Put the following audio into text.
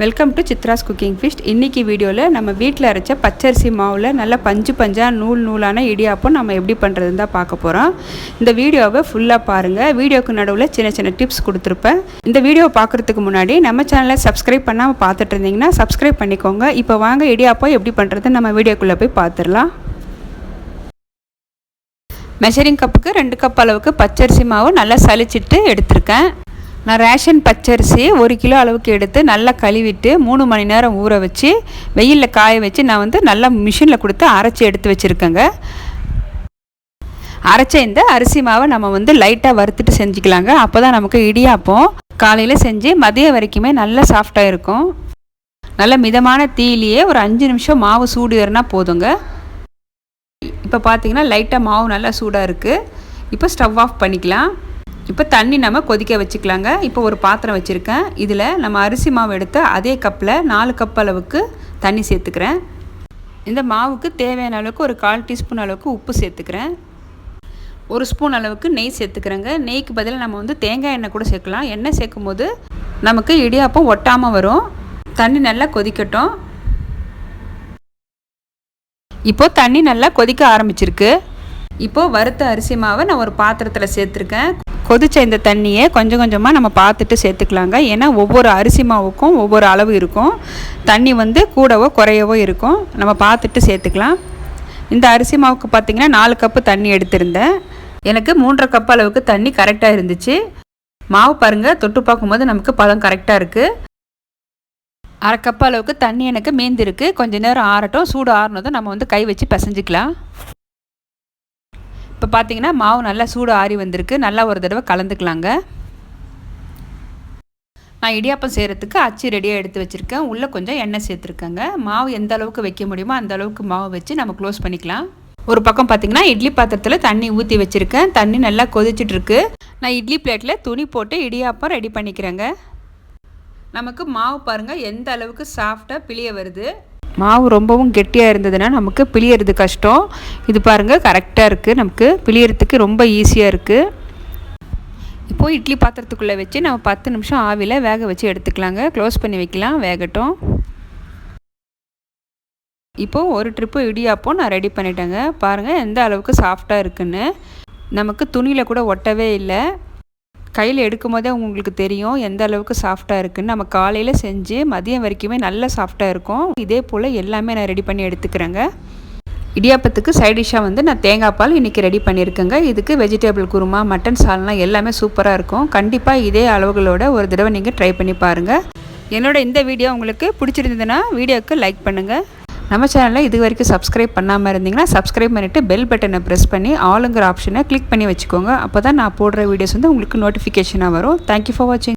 Welcome to Chitra's cooking feast இன்றைக்கி வீடியோவில் நம்ம வீட்டில் அரைச்ச பச்சரிசி மாவில் நல்ல பஞ்சு பஞ்சாக நூல் நூலான இடியாப்பம் நம்ம எப்படி பண்ணுறதுன்னு தான் பார்க்க போகிறோம் இந்த வீடியோவை ஃபுல்லாக பாருங்கள் வீடியோக்கு நடுவில் சின்ன சின்ன டிப்ஸ் கொடுத்துருப்பேன். இந்த வீடியோ பார்க்குறதுக்கு முன்னாடி நம்ம சேனலை சப்ஸ்கிரைப் பண்ணாமல் பார்த்துட்டு இருந்தீங்கன்னா சப்ஸ்கிரைப் பண்ணிக்கோங்க. இப்போ வாங்க இடியாப்பம் எப்படி பண்ணுறது நம்ம வீடியோக்குள்ளே போய் பார்த்துடலாம். மெஷரிங் கப்புக்கு ரெண்டு கப் அளவுக்கு பச்சரிசி மாவு நல்லா சலிச்சிட்டு எடுத்திருக்கேன். நான் ரேஷன் பச்சரிசி ஒரு கிலோ அளவுக்கு எடுத்து நல்லா கழுவிட்டு மூணு மணி நேரம் ஊற வச்சு வெயிலில் காய வச்சு நான் வந்து நல்லா மிஷினில் கொடுத்து அரைச்சி எடுத்து வச்சுருக்கேங்க. அரைச்ச இந்த அரிசி மாவை நம்ம வந்து லைட்டாக வறுத்துட்டு செஞ்சுக்கலாங்க. அப்போ தான் நமக்கு இடியாப்பம் காலையில் செஞ்சு மதியம் வரைக்குமே நல்லா சாஃப்டாக இருக்கும். நல்ல மிதமான தீயிலேயே ஒரு அஞ்சு நிமிஷம் மாவு சூடு ஏறினா போதுங்க. இப்போ பார்த்தீங்கன்னா லைட்டாக மாவு நல்லா சூடாக இருக்குது இப்போ ஸ்டவ் ஆஃப் பண்ணிக்கலாம். இப்போ தண்ணி நம்ம கொதிக்க வச்சுக்கலாங்க. இப்போ ஒரு பாத்திரம் வச்சுருக்கேன். இதில் நம்ம அரிசி மாவு எடுத்து அதே கப்பில் நாலு கப் அளவுக்கு தண்ணி சேர்த்துக்கிறேன். இந்த மாவுக்கு தேவையான அளவுக்கு ஒரு கால் டீஸ்பூன் அளவுக்கு உப்பு சேர்த்துக்கிறேன். ஒரு ஸ்பூன் அளவுக்கு நெய் சேர்த்துக்கிறேங்க. நெய்க்கு பதிலாக நம்ம வந்து தேங்காய் எண்ணெய் கூட சேர்க்கலாம். எண்ணெய் சேர்க்கும் போது நமக்கு இடியாப்பம் ஒட்டாமல் வரும். தண்ணி நல்லா கொதிக்கட்டும். இப்போ தண்ணி நல்லா கொதிக்க ஆரம்பிச்சிருக்கு. இப்போது வறுத்த அரிசி மாவை நான் ஒரு பாத்திரத்தில் சேர்த்துருக்கேன். கொதிச்ச இந்த தண்ணியை கொஞ்சம் கொஞ்சமாக நம்ம பார்த்துட்டு சேர்த்துக்கலாங்க. ஏன்னா ஒவ்வொரு அரிசி மாவுக்கும் ஒவ்வொரு அளவு இருக்கும். தண்ணி வந்து கூடவோ குறையவோ இருக்கும். நம்ம பார்த்துட்டு சேர்த்துக்கலாம். இந்த அரிசி மாவுக்கு பார்த்திங்கன்னா நாலு கப்பு தண்ணி எடுத்திருந்தேன். எனக்கு மூன்றரை கப் அளவுக்கு தண்ணி கரெக்டாக இருந்துச்சு. மாவு பாருங்கள் தொட்டு பார்க்கும்போது நமக்கு பதம் கரெக்டாக இருக்குது அரை கப் அளவுக்கு தண்ணி எனக்கு மீந்திருக்கு. கொஞ்சம் நேரம் ஆறட்டும். சூடு ஆறினதும் நம்ம வந்து கை வச்சு பிசைஞ்சிக்கலாம். இப்போ பார்த்தீங்கன்னா மாவு நல்லா சூடு ஆறி வந்திருக்கு. நல்லா ஒரு தடவை கலந்துக்கலாங்க. நான் இடியாப்பம் செய்கிறதுக்கு அச்சு ரெடியாக எடுத்து வச்சுருக்கேன். உள்ளே கொஞ்சம் எண்ணெய் சேர்த்துருக்கேங்க. மாவு எந்த அளவுக்கு வைக்க முடியுமோ அந்த அளவுக்கு மாவு வச்சு நம்ம க்ளோஸ் பண்ணிக்கலாம். ஒரு பக்கம் பார்த்தீங்கன்னா இட்லி பாத்திரத்தில் தண்ணி ஊற்றி வச்சுருக்கேன். தண்ணி நல்லா கொதிச்சிட்ருக்கு. நான் இட்லி பிளேட்டில் துணி போட்டு இடியாப்பம் ரெடி பண்ணிக்கிறேங்க. நமக்கு மாவு பாருங்கள் எந்த அளவுக்கு சாஃப்டாக பிழிய வருது. மாவு ரொம்பவும் கெட்டியாக இருந்ததுன்னா நமக்கு பிழியறது கஷ்டம். இது பாருங்கள் கரெக்டாக இருக்குது நமக்கு பிழியறதுக்கு ரொம்ப ஈஸியாக இருக்குது இப்போது இட்லி பாத்திரத்துக்குள்ளே வச்சு நம்ம பத்து நிமிஷம் ஆவியில் வேக வச்சு எடுத்துக்கலாங்க. க்ளோஸ் பண்ணி வைக்கலாம். வேகட்டும். இப்போது ஒரு ட்ரிப்பு இடியாப்போ நான் ரெடி பண்ணிட்டேங்க. பாருங்கள் எந்த அளவுக்கு சாஃப்டாக இருக்குன்னு. நமக்கு துணியில் கூட ஒட்டவே இல்லை. கையில் எடுக்கும் போதே உங்களுக்கு தெரியும் எந்த அளவுக்கு சாஃப்டாக இருக்குன்னு. நம்ம காலையில் செஞ்சு மதியம் வரைக்குமே நல்ல சாஃப்டாக இருக்கும். இதே போல் எல்லாமே நான் ரெடி பண்ணி எடுத்துக்கிறேங்க. இடியாப்பத்துக்கு சைட் டிஷ்ஷாக வந்து நான் தேங்காய் பால் இன்றைக்கி ரெடி பண்ணியிருக்கேங்க இதுக்கு வெஜிடபிள் குருமா மட்டன் சால்னா எல்லாமே சூப்பராக இருக்கும். கண்டிப்பாக இதே அளவுகளோட ஒரு தடவை நீங்கள் ட்ரை பண்ணி பாருங்கள் என்னோட இந்த வீடியோ உங்களுக்கு பிடிச்சிருந்ததுன்னா வீடியோவுக்கு லைக் பண்ணுங்கள் நம்ம சேனலில் இது வரைக்கும் சப்ஸ்கிரைப் பண்ணாமல் இருந்தீங்கன்னா சப்ஸ்கிரைப் பண்ணிவிட்டு பெல் பட்டனை ப்ரெஸ் பண்ணி ஆளுங்கிற ஆப்ஷனை கிளிக் பண்ணி வச்சுக்கோங்க. அப்போ தான் நான் போடுற வீடியோஸ் வந்து உங்களுக்கு நோட்டிஃபிகேஷனாக வரும். தேங்க்யூ ஃபார் வாட்சிங்